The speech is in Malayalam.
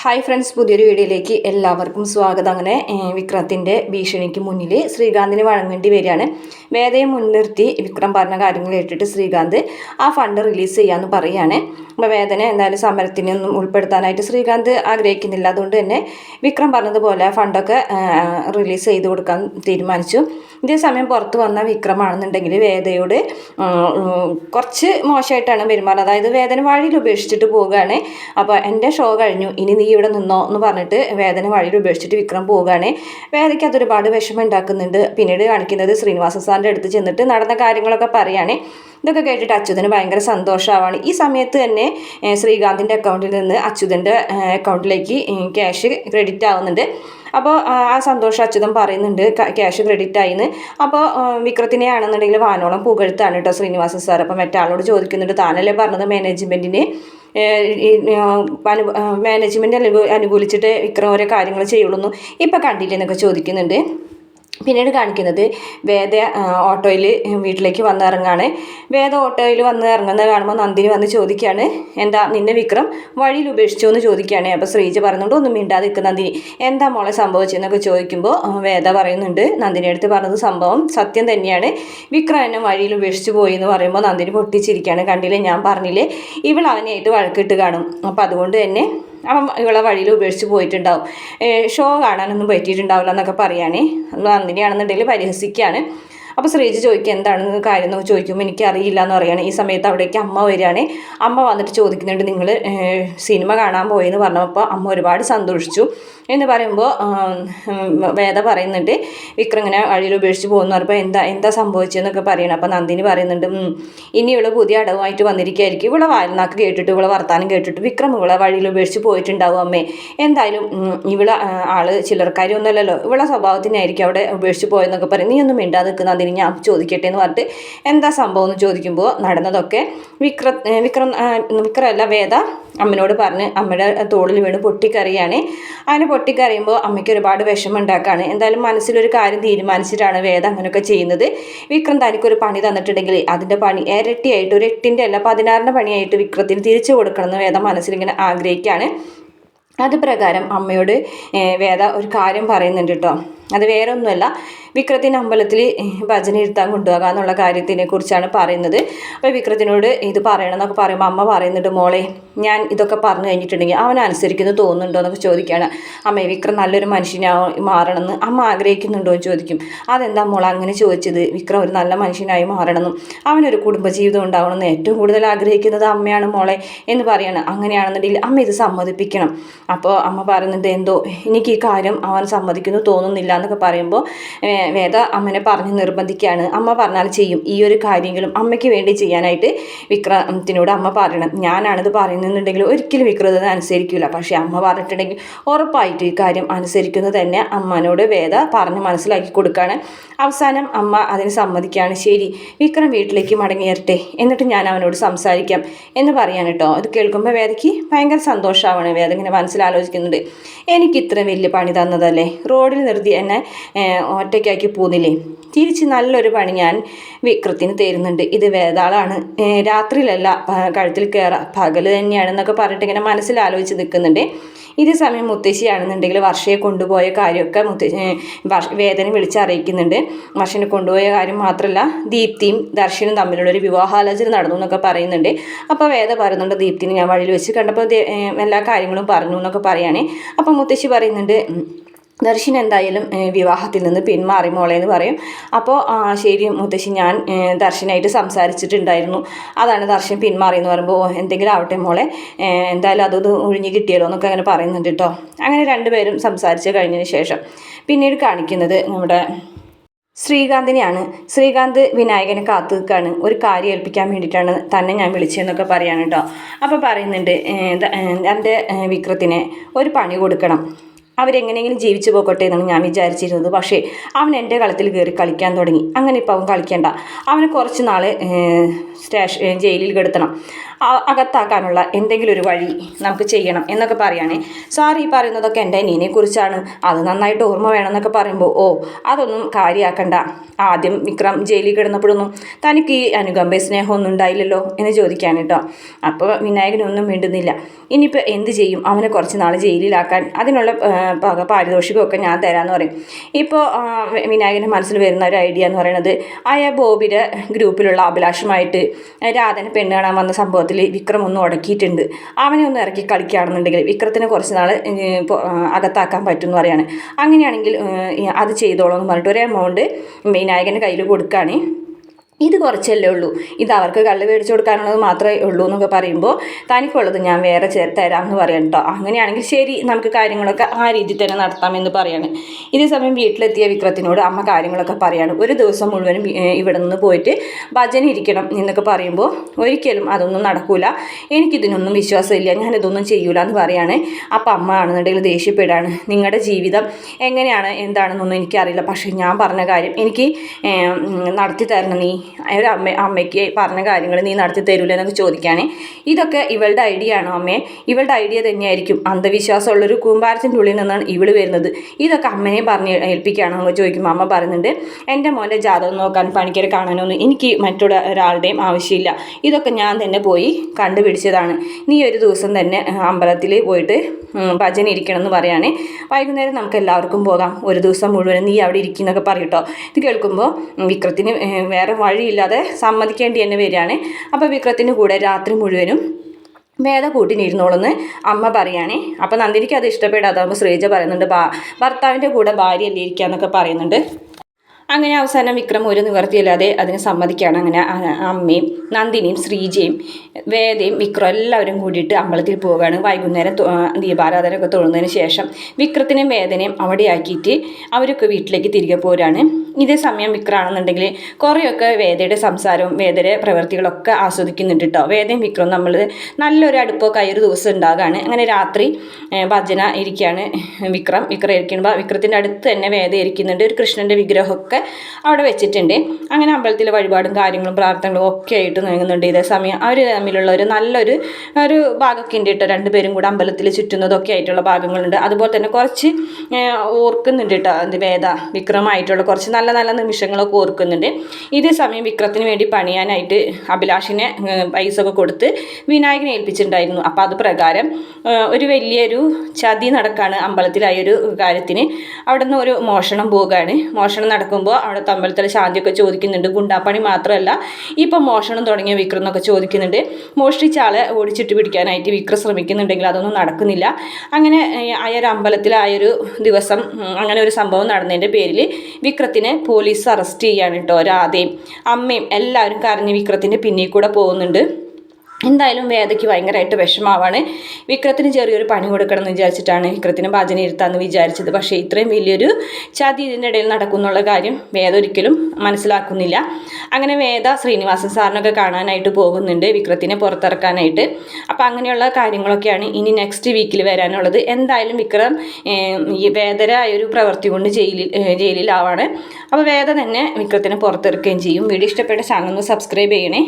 ഹായ് ഫ്രണ്ട്സ് പുതിയൊരു വീഡിയോയിലേക്ക് എല്ലാവർക്കും സ്വാഗതം. അങ്ങനെ വിക്രത്തിന്റെ ഭീഷണിക്ക് മുന്നിൽ ശ്രീകാന്തിന് വഴങ്ങേണ്ടി വരികയാണ്. വേദയെ മുൻനിർത്തി വിക്രം പറഞ്ഞ കാര്യങ്ങൾ കേട്ടിട്ട് ശ്രീകാന്ത് ആ ഫണ്ട് റിലീസ് ചെയ്യാമെന്ന് പറയുകയാണ്. അപ്പോൾ വേദന എന്തായാലും സമരത്തിനൊന്നും ഉൾപ്പെടുത്താനായിട്ട് ശ്രീകാന്ത് ആഗ്രഹിക്കുന്നില്ല. അതുകൊണ്ട് തന്നെ വിക്രം പറഞ്ഞതുപോലെ ഫണ്ടൊക്കെ റിലീസ് ചെയ്ത് കൊടുക്കാൻ തീരുമാനിച്ചു. ഇതേ സമയം പുറത്ത് വന്ന വിക്രമാണെന്നുണ്ടെങ്കിൽ വേദയോട് കുറച്ച് മോശമായിട്ടാണ് പെരുമാറുന്നത്. അതായത് വേദന വഴിയിൽ ഉപേക്ഷിച്ചിട്ട് പോവുകയാണ്. അപ്പോൾ എന്റെ ഷോ കഴിഞ്ഞു. ഇനി നീ ഇവിടെ നിന്നോ എന്ന് പറഞ്ഞിട്ട് വേദന വഴിയിൽ ഉപേക്ഷിച്ചിട്ട് വിക്രം പോവുകയാണ്. വേദയ്ക്ക് അതൊരുപാട് വിഷമം ഉണ്ടാക്കുന്നുണ്ട് പിന്നീട് കാണിക്കുന്നത് ശ്രീനിവാസ സാറിന്റെ അടുത്ത് ചെന്നിട്ട് നടന്ന കാര്യങ്ങളൊക്കെ പറയുകയാണ് ഇതൊക്കെ കേട്ടിട്ട് അച്യുതന് ഭയങ്കര സന്തോഷമാവാണ് ഈ സമയത്ത് തന്നെ ശ്രീകാന്തിന്റെ അക്കൗണ്ടിൽ നിന്ന് അച്യുതന്റെ അക്കൗണ്ടിലേക്ക് ക്യാഷ് ക്രെഡിറ്റ് ആവുന്നുണ്ട്. അപ്പോൾ ആ സന്തോഷം അച്യുതൻ പറയുന്നുണ്ട് ക്യാഷ് ക്രെഡിറ്റ് ആയിന്ന്. അപ്പോൾ വിക്രത്തിനെ ആണെന്നുണ്ടെങ്കിൽ വാനോളം പുകഴ്ത്താണ് കേട്ടോ ശ്രീനിവാസൻ സാർ. അപ്പോൾ മറ്റാളോട് ചോദിക്കുന്നുണ്ട് താനല്ലേ പറഞ്ഞത് മാനേജ്മെന്റിന് മാനേജ്മെന്റ് അനുകൂ അനുകൂലിച്ചിട്ട് വിക്രം ഓരോ കാര്യങ്ങൾ ചെയ്യുള്ളൂ ഇപ്പോൾ കണ്ടില്ലെന്നൊക്കെ ചോദിക്കുന്നുണ്ട്. പിന്നീട് കാണിക്കുന്നത് വേദ ഓട്ടോയിൽ വീട്ടിലേക്ക് വന്ന് ഇറങ്ങാണ് വേദ ഓട്ടോയിൽ വന്ന് ഇറങ്ങുന്നത് കാണുമ്പോൾ നന്ദിനി വന്ന് ചോദിക്കുകയാണ് എന്താ നിന്നെ വിക്രം വഴിയിൽ ഉപേക്ഷിച്ചു എന്ന് ചോദിക്കുകയാണ് അപ്പോൾ ശ്രീജ പറഞ്ഞുകൊണ്ട് ഒന്നും മിണ്ടാതെ നിൽക്കുന്ന നന്ദിനി. എന്താ മോളെ സംഭവിച്ചതെന്നൊക്കെ ചോദിക്കുമ്പോൾ വേദ പറയുന്നുണ്ട് നന്ദിനി അടുത്ത് പറഞ്ഞത് സംഭവം സത്യം തന്നെയാണ്. വിക്രം എന്നെ വഴിയിൽ ഉപേക്ഷിച്ചു പോയി എന്ന് പറയുമ്പോൾ നന്ദിനി പൊട്ടിച്ചിരിക്കുകയാണ് കണ്ടില്ലേ? ഞാൻ പറഞ്ഞില്ലേ? ഇവൾ അവനെയായിട്ട് വഴക്കിട്ട് കാണും. അപ്പോൾ അതുകൊണ്ട് തന്നെ അവൻ ഇവളെ വഴിയിൽ ഉപേക്ഷിച്ച് പോയിട്ടുണ്ടാവും. ഷോ കാണാനൊന്നും പറ്റിയിട്ടുണ്ടാവില്ല എന്നൊക്കെ പറയുകയാണേ നന്ദിനിയാണെന്നുണ്ടെങ്കിൽ പരിഹസിക്കുകയാണ്. അപ്പോൾ ശ്രീജ് ചോദിക്കുക എന്താണ് കാര്യം എന്ന് ചോദിക്കുമ്പോൾ എനിക്കറിയില്ല എന്ന് പറയുകയാണ് ഈ സമയത്ത് അവിടേക്ക് അമ്മ വരികയാണ്. അമ്മ വന്നിട്ട് ചോദിക്കുന്നുണ്ട് നിങ്ങൾ സിനിമ കാണാൻ പോയെന്ന് പറഞ്ഞപ്പോൾ അമ്മ ഒരുപാട് സന്തോഷിച്ചു. എന്ന് പറയുമ്പോൾ വേദ പറയുന്നുണ്ട് വിക്രം ഇങ്ങനെ വഴിയിൽ ഉപേക്ഷിച്ച് പോകുന്നു. പറയുമ്പോൾ എന്താ എന്താ സംഭവിച്ചതെന്നൊക്കെ പറയണം. അപ്പോൾ നന്ദിനി പറയുന്നുണ്ട് ഇനിയുള്ള ഇനി ഇവിടെ പുതിയ അടവുമായിട്ട് വന്നിരിക്കുകയായിരിക്കും. ഇവിടെ വാൽനാക്ക് കേട്ടിട്ട് ഇവിടെ വർത്താനം കേട്ടിട്ട് വിക്രം ഇവിടെ വഴിയിൽ ഉപേക്ഷിച്ച് പോയിട്ടുണ്ടാവും അമ്മേ. എന്തായാലും ഇവിടെ ആൾ ചിലർക്കാരി ഒന്നുമല്ലല്ലോ. ഇവളെ സ്വഭാവത്തിനായിരിക്കും അവിടെ ഉപേക്ഷിച്ച് പോയെന്നൊക്കെ പറയും. നീ ഒന്നും മിണ്ടാതെ നിൽക്കുന്ന അതിന് ഞാൻ ചോദിക്കട്ടെ എന്ന് പറഞ്ഞിട്ട് എന്താ സംഭവം എന്ന് ചോദിക്കുമ്പോൾ നടന്നതൊക്കെ വിക്ര വിക്രം വിക്രമല്ല വേദ അമ്മനോട് പറഞ്ഞ് അമ്മയുടെ തോളിൽ വീണ് പൊട്ടിക്കറിയാണ്. അങ്ങനെ പൊട്ടിക്കറിയുമ്പോൾ അമ്മയ്ക്ക് ഒരുപാട് വിഷമം ഉണ്ടാക്കുകയാണ് എന്തായാലും മനസ്സിലൊരു കാര്യം തീരുമാനിച്ചിട്ടാണ് വേദ അങ്ങനെയൊക്കെ ചെയ്യുന്നത്. വിക്രം തനിക്കൊരു പണി തന്നിട്ടുണ്ടെങ്കിൽ അതിന്റെ പണി ഇരട്ടിയായിട്ട് ഒരു എട്ടിന്റെ അല്ല പതിനാറിന്റെ പണിയായിട്ട് വിക്രത്തിന് തിരിച്ചു കൊടുക്കണമെന്ന് വേദ മനസ്സിലിങ്ങനെ ആഗ്രഹിക്കുകയാണ് അത് പ്രകാരം അമ്മയോട് വേദ ഒരു കാര്യം പറയുന്നുണ്ട് കേട്ടോ. അത് വേറെ ഒന്നുമല്ല വിക്രത്തിന്റെ അമ്പലത്തിൽ ഭജന ഇരുത്താൻ കൊണ്ടുപോകാം എന്നുള്ള കാര്യത്തിനെ കുറിച്ചാണ് പറയുന്നത്. അപ്പോൾ വിക്രത്തിനോട് ഇത് പറയണം എന്നൊക്കെ പറയുമ്പോൾ അമ്മ പറയുന്നുണ്ട് മോളെ ഞാൻ ഇതൊക്കെ പറഞ്ഞു കഴിഞ്ഞിട്ടുണ്ടെങ്കിൽ അവൻ അനുസരിക്കുന്നു തോന്നുന്നുണ്ടോ? എന്നൊക്കെ ചോദിക്കുകയാണ്. അമ്മ വിക്രം നല്ലൊരു മനുഷ്യനാ മാറണമെന്ന് അമ്മ ആഗ്രഹിക്കുന്നുണ്ടോ? എന്ന് ചോദിക്കും. അതെന്താ മോൾ അങ്ങനെ ചോദിച്ചത്? വിക്രം ഒരു നല്ല മനുഷ്യനായി മാറണമെന്നും അവനൊരു കുടുംബജീവിതം ഉണ്ടാവണമെന്ന് ഏറ്റവും കൂടുതൽ ആഗ്രഹിക്കുന്നത് അമ്മയാണ് മോളെ എന്ന് പറയണം. അങ്ങനെയാണെന്നുണ്ടെങ്കിൽ അമ്മ ഇത് സമ്മതിപ്പിക്കണം. അപ്പോൾ അമ്മ പറയുന്നുണ്ട് എന്തോ എനിക്ക് ഈ കാര്യം അവൻ സമ്മതിക്കുന്നു തോന്നുന്നില്ല. എന്നൊക്കെ പറയുമ്പോൾ വേദ അമ്മനെ പറഞ്ഞ് നിർബന്ധിക്കുകയാണ്. അമ്മ പറഞ്ഞാൽ ചെയ്യും. ഈ ഒരു കാര്യങ്ങളും അമ്മയ്ക്ക് വേണ്ടി ചെയ്യാനായിട്ട് വിക്രമത്തിനോട് അമ്മ പറയണം. ഞാനാണിത് പറയുന്നുണ്ടെങ്കിൽ ഒരിക്കലും വിക്രം അത് അനുസരിക്കില്ല പക്ഷേ അമ്മ പറഞ്ഞിട്ടുണ്ടെങ്കിൽ ഉറപ്പായിട്ട് ഈ കാര്യം അനുസരിക്കുന്നത് തന്നെ അമ്മനോട് വേദ പറഞ്ഞ് മനസ്സിലാക്കി കൊടുക്കുകയാണ് അവസാനം അമ്മ അതിന് സമ്മതിക്കുകയാണ്. ശരി വിക്രം വീട്ടിലേക്ക് മടങ്ങിയേരട്ടെ എന്നിട്ട് ഞാൻ അവനോട് സംസാരിക്കാം എന്ന് പറയാൻ കേട്ടോ അത് കേൾക്കുമ്പോൾ വേദയ്ക്ക് ഭയങ്കര സന്തോഷമാണ് വേദ ഇങ്ങനെ മനസ്സിലാലോചിക്കുന്നുണ്ട്. എനിക്ക് ഇത്ര വലിയ പണി തന്നതല്ലേ? റോഡിൽ നിർത്തി ഏഹ്, ഒറ്റയ്ക്കാക്കി പോകുന്നില്ലേ തിരിച്ച് നല്ലൊരു പണി ഞാൻ വിക്രത്തിന് തരുന്നുണ്ട്. ഇത് വേതാളാണ് രാത്രിയിലല്ല കഴുത്തിൽ കയറാം പകൽ തന്നെയാണെന്നൊക്കെ പറഞ്ഞിട്ട് ഇങ്ങനെ മനസ്സിൽ ആലോചിച്ച് നിൽക്കുന്നുണ്ട്. ഇതേ സമയം മുത്തശ്ശിയാണെന്നുണ്ടെങ്കിൽ വർഷയെ കൊണ്ടുപോയ കാര്യമൊക്കെ മുത്ത ഏഹ്, വർഷ വേദന വിളിച്ചറിയിക്കുന്നുണ്ട് വർഷനെ കൊണ്ടുപോയ കാര്യം മാത്രമല്ല ദീപ്തിയും ദർശനും തമ്മിലുള്ള ഒരു വിവാഹാലോചന നടന്നു എന്നൊക്കെ പറയുന്നുണ്ട്. അപ്പോൾ വേദ പറയുന്നുണ്ട് ദീപ്തിനെ ഞാൻ വഴിയിൽ വെച്ച് കണ്ടപ്പോൾ എല്ലാ കാര്യങ്ങളും പറഞ്ഞു എന്നൊക്കെ പറയുകയാണെ അപ്പോൾ മുത്തശ്ശി പറയുന്നുണ്ട് ദർശൻ എന്തായാലും വിവാഹത്തിൽ നിന്ന് പിന്മാറി മോളെ എന്ന് പറയും. അപ്പോൾ ശരി മുത്തശ്ശി ഞാൻ ദർശനായിട്ട് സംസാരിച്ചിട്ടുണ്ടായിരുന്നു. അതാണ് ദർശൻ പിന്മാറി എന്ന് പറയുമ്പോൾ എന്തെങ്കിലും ആവട്ടെ മോളെ എന്തായാലും അതൊന്ന് ഒഴിഞ്ഞു കിട്ടിയല്ലോ എന്നൊക്കെ അങ്ങനെ പറയുന്നുണ്ട് കേട്ടോ അങ്ങനെ രണ്ടുപേരും സംസാരിച്ച് കഴിഞ്ഞതിന് ശേഷം പിന്നീട് കാണിക്കുന്നത് നമ്മുടെ ശ്രീകാന്തിനെയാണ്. ശ്രീകാന്ത് വിനായകനെ കാത്തു നിൽക്കുകയാണ് ഒരു കാര്യം ഏൽപ്പിക്കാൻ വേണ്ടിയിട്ടാണ് തന്നെ ഞാൻ വിളിച്ചതെന്നൊക്കെ പറയാണ് കേട്ടോ അപ്പോൾ പറയുന്നുണ്ട് എന്റെ വിക്രത്തിനെ ഒരു പണി കൊടുക്കണം. അവരെങ്ങനെയെങ്കിലും ജീവിച്ചു പോകട്ടെ എന്നാണ് ഞാൻ വിചാരിച്ചിരുന്നത്. പക്ഷേ അവൻ എന്റെ കളത്തിൽ കയറി കളിക്കാൻ തുടങ്ങി. അങ്ങനെ ഇപ്പം അവൻ കളിക്കേണ്ട. അവനെ കുറച്ച് നാൾ സ്റ്റേഷൻ ജയിലിൽ കിടത്തണം. അകത്താക്കാനുള്ള എന്തെങ്കിലും ഒരു വഴി നമുക്ക് ചെയ്യണം എന്നൊക്കെ പറയാണ്. സാർ ഈ പറയുന്നതൊക്കെ എന്റെ അനിയനെ കുറിച്ചാണ്. അത് നന്നായിട്ട് ഓർമ്മ വേണമെന്നൊക്കെ പറയുമ്പോൾ ഓ അതൊന്നും കാര്യമാക്കണ്ട ആദ്യം വിക്രം ജയിലിൽ കിടന്നപ്പോഴൊന്നും തനിക്ക് ഈ അനുകമ്പ സ്നേഹമൊന്നും ഉണ്ടായില്ലല്ലോ എന്ന് ചോദിക്കാൻ കേട്ടോ. അപ്പോൾ വിനായകനൊന്നും മിണ്ടുന്നില്ല. ഇനിയിപ്പോൾ എന്ത് ചെയ്യും? അവനെ കുറച്ച് നാൾ ജയിലിലാക്കാൻ അതിനുള്ള പക പാരിതോഷികമൊക്കെ ഞാൻ തരാമെന്ന് പറയും. ഇപ്പോൾ വിനായകന്റെ മനസ്സിൽ വരുന്ന ഒരു ഐഡിയ എന്ന് പറയുന്നത് ആയ ബോബിയുടെ ഗ്രൂപ്പിലുള്ള അഭിലാഷമായിട്ട് രാധന പെണ്ണ് കാണാൻ വന്ന സംഭവത്തിൽ വിക്രം ഒന്ന് ഉടക്കിയിട്ടുണ്ട് അവനെ ഒന്ന് ഇറക്കി കളിക്കുകയാണെന്നുണ്ടെങ്കിൽ വിക്രത്തിനെ കുറച്ച് നാൾ അകത്താക്കാൻ പറ്റും എന്ന് പറയാണ്. അങ്ങനെയാണെങ്കിൽ അത് ചെയ്തോളൂ എന്ന് പറഞ്ഞിട്ട് ഒരു എമൗണ്ട് വിനായകന്റെ കയ്യിൽ കൊടുക്കുകയാണ്. ഇത് കുറച്ചല്ലേ ഉള്ളൂ. ഇത് അവർക്ക് കള്ള് മേടിച്ചു കൊടുക്കാനുള്ളത് മാത്രമേ ഉള്ളൂ എന്നൊക്കെ പറയുമ്പോൾ തനിക്കുള്ളത് ഞാൻ വേറെ ചേർത്ത് തരാം എന്ന് പറയാം കേട്ടോ അങ്ങനെയാണെങ്കിൽ ശരി നമുക്ക് കാര്യങ്ങളൊക്കെ ആ രീതിയിൽ തന്നെ നടത്താമെന്ന് പറയാണ്. ഇതേ സമയം വീട്ടിലെത്തിയ വിക്രത്തിനോട് അമ്മ കാര്യങ്ങളൊക്കെ പറയാണ്. ഒരു ദിവസം മുഴുവനും ഇവിടെ നിന്ന് പോയിട്ട് ഭജന ഇരിക്കണം എന്നൊക്കെ പറയുമ്പോൾ ഒരിക്കലും അതൊന്നും നടക്കൂല. എനിക്കിതിനൊന്നും വിശ്വാസമില്ല ഞാനിതൊന്നും ചെയ്യൂല എന്ന് പറയാണ്. അപ്പം അമ്മ ആണെന്നുണ്ടെങ്കിൽ ദേഷ്യപ്പെടാണ് നിങ്ങളുടെ ജീവിതം എങ്ങനെയാണ്? എന്താണെന്നൊന്നും എനിക്കറിയില്ല. പക്ഷേ ഞാൻ പറഞ്ഞ കാര്യം എനിക്ക് നടത്തി തരണം നീ. ഒരു അമ്മ അമ്മയ്ക്ക് പറഞ്ഞ കാര്യങ്ങൾ നീ നടത്തി തരൂല എന്നൊക്കെ ചോദിക്കുകയാണ് ഇതൊക്കെ ഇവളുടെ ഐഡിയ ആണോ അമ്മയെ ഇവളുടെ ഐഡിയ തന്നെയായിരിക്കും. അന്ധവിശ്വാസമുള്ളൊരു കൂമ്പാരത്തിന്റെ ഉള്ളിൽ നിന്നാണ് ഇവൾ വരുന്നത്. ഇതൊക്കെ അമ്മനെ പറഞ്ഞ് ഏൽപ്പിക്കുകയാണോ എന്ന് ചോദിക്കുമ്പോൾ അമ്മ പറയുന്നുണ്ട് എന്റെ മോന്റെ ജാതകം നോക്കാൻ പണിക്കരെ കാണാനൊന്നും എനിക്ക് മറ്റുള്ള ഒരാളുടെയും ആവശ്യമില്ല. ഇതൊക്കെ ഞാൻ തന്നെ പോയി കണ്ടുപിടിച്ചതാണ്. നീ ഒരു ദിവസം തന്നെ അമ്പലത്തിൽ പോയിട്ട് ഭജന ഇരിക്കണം എന്ന് പറയാണ്. വൈകുന്നേരം നമുക്ക് എല്ലാവർക്കും പോകാം. ഒരു ദിവസം മുഴുവൻ നീ അവിടെ ഇരിക്കുന്നൊക്കെ പറയട്ടോ ഇത് കേൾക്കുമ്പോൾ വിക്രത്തിന് വേറെ വേറെ വഴിയില്ലാതെ സമ്മതിക്കേണ്ടി തന്നെ വരികയാണ്. അപ്പോൾ വിക്രത്തിന്റെ കൂടെ രാത്രി മുഴുവനും വേദ കൂട്ടിനിരുന്നോളെന്ന് അമ്മ പറയുകയാണേ അപ്പോൾ നന്ദിനിക്ക് അത് ഇഷ്ടപ്പെടാതാകുമ്പോൾ ശ്രീജ പറയുന്നുണ്ട് ഭർത്താവിന്റെ കൂടെ ഭാര്യയല്ലേ ഇരിക്കാന്നൊക്കെ പറയുന്നുണ്ട്. അങ്ങനെ അവസാനം വിക്രം ഒരു നിവർത്തിയില്ലാതെ അതിന് സമ്മതിക്കുകയാണ്. അങ്ങനെ അമ്മയും നന്ദിനിയും ശ്രീജയും വേദയും വിക്രം എല്ലാവരും കൂടിയിട്ട് അമ്പലത്തിൽ പോവുകയാണ്. വൈകുന്നേരം ദീപാരാധനയൊക്കെ തൊഴുന്നതിന് ശേഷം വിക്രത്തിനെയും വേദനയും അവിടെയാക്കിയിട്ട് അവരൊക്കെ വീട്ടിലേക്ക് തിരികെ പോരാണ്. ഇതേ സമയം വിക്രമാണെന്നുണ്ടെങ്കിൽ കുറേയൊക്കെ വേദയുടെ സംസാരവും വേദയുടെ പ്രവൃത്തികളൊക്കെ ആസ്വദിക്കുന്നുണ്ട് കേട്ടോ വേദയും വിക്രവും നമ്മൾ നല്ലൊരു അടുപ്പൊക്കെ ആയി ഒരു ദിവസം ഉണ്ടാകുകയാണ് അങ്ങനെ രാത്രി ഭജന ഇരിക്കുകയാണ് വിക്രം. വിക്രം ഇരിക്കുമ്പോൾ വിക്രത്തിന്റെ അടുത്ത് തന്നെ വേദ ഇരിക്കുന്നുണ്ട്. ഒരു കൃഷ്ണന്റെ വിഗ്രഹമൊക്കെ അവിടെ വെച്ചിട്ടുണ്ട്. അങ്ങനെ അമ്പലത്തിലെ വഴിപാടും കാര്യങ്ങളും പ്രാർത്ഥനകളും ഒക്കെ ആയിട്ട് നീങ്ങുന്നുണ്ട്. ഇതേ സമയം അവർ തമ്മിലുള്ള ഒരു നല്ലൊരു ഒരു ഭാഗമൊക്കെ ഉണ്ട് കേട്ടോ. രണ്ടുപേരും കൂടെ അമ്പലത്തിൽ ചുറ്റുന്നതൊക്കെ ആയിട്ടുള്ള ഭാഗങ്ങളുണ്ട്. അതുപോലെ തന്നെ കുറച്ച് ഓർക്കുന്നുണ്ട് കേട്ടോ. അത് വേദ വിക്രമായിട്ടുള്ള കുറച്ച് നല്ല നല്ല നിമിഷങ്ങളൊക്കെ ഓർക്കുന്നുണ്ട്. ഇതേ സമയം വിക്രത്തിന് വേണ്ടി പണിയാനായിട്ട് അഭിലാഷിനെ പൈസ ഒക്കെ കൊടുത്ത് വിനായകനെ ഏൽപ്പിച്ചിട്ടുണ്ടായിരുന്നു. അപ്പോൾ അത് പ്രകാരം ഒരു വലിയൊരു ചതി നടക്കാണ് അമ്പലത്തിലായൊരു കാര്യത്തിന് അവിടെ നിന്ന് ഒരു മോഷണം പോവുകയാണ്. മോഷണം നടക്കുമ്പോൾ അവിടുത്തെ അമ്പലത്തിലെ ശാന്തിയൊക്കെ ചോദിക്കുന്നുണ്ട്. ഗുണ്ടാപ്പണി മാത്രമല്ല ഇപ്പം മോഷണം തുടങ്ങിയ വിക്രം എന്നൊക്കെ ചോദിക്കുന്നുണ്ട്. മോഷ്ടിച്ച ആളെ ഓടിച്ചിട്ട് പിടിക്കാനായിട്ട് വിക്രം ശ്രമിക്കുന്നുണ്ടെങ്കിൽ അതൊന്നും നടക്കുന്നില്ല. അങ്ങനെ ആ ഒരു അമ്പലത്തിൽ ആ ഒരു ദിവസം അങ്ങനെ ഒരു സംഭവം നടന്നതിന്റെ പേരിൽ വിക്രത്തിനെ പോലീസ് അറസ്റ്റ് ചെയ്യാണ് കേട്ടോ. രാധയും അമ്മയും എല്ലാവരും കരഞ്ഞ് വിക്രത്തിന്റെ പിന്നിൽ കൂടെ പോകുന്നുണ്ട്. എന്തായാലും വേദയ്ക്ക് ഭയങ്കരമായിട്ട് വിഷമാവാണ് വിക്രത്തിന് ചെറിയൊരു പണി കൊടുക്കണം എന്ന് വിചാരിച്ചിട്ടാണ് വിക്രത്തിന് ഭജന ഇരുത്താന്ന് വിചാരിച്ചത്. പക്ഷേ ഇത്രയും വലിയൊരു ചതി ഇതിന്റെ ഇടയിൽ നടക്കുന്നുള്ള കാര്യം വേദ ഒരിക്കലും മനസ്സിലാക്കുന്നില്ല. അങ്ങനെ വേദ ശ്രീനിവാസൻ സാറിനൊക്കെ കാണാനായിട്ട് പോകുന്നുണ്ട് വിക്രത്തിനെ പുറത്തിറക്കാനായിട്ട്. അപ്പോൾ അങ്ങനെയുള്ള കാര്യങ്ങളൊക്കെയാണ് ഇനി നെക്സ്റ്റ് വീക്കിൽ വരാനുള്ളത്. എന്തായാലും വിക്രം ഈ വേദരായ ഒരു പ്രവൃത്തി കൊണ്ട് ജയിലിൽ ജയിലിലാവാണ്. അപ്പോൾ വേദ തന്നെ വിക്രത്തിനെ പുറത്തിറക്കുകയും ചെയ്യും. വീഡിയോ ഇഷ്ടപ്പെട്ട ചാനൽ ഒന്ന് സബ്സ്ക്രൈബ് ചെയ്യണേ.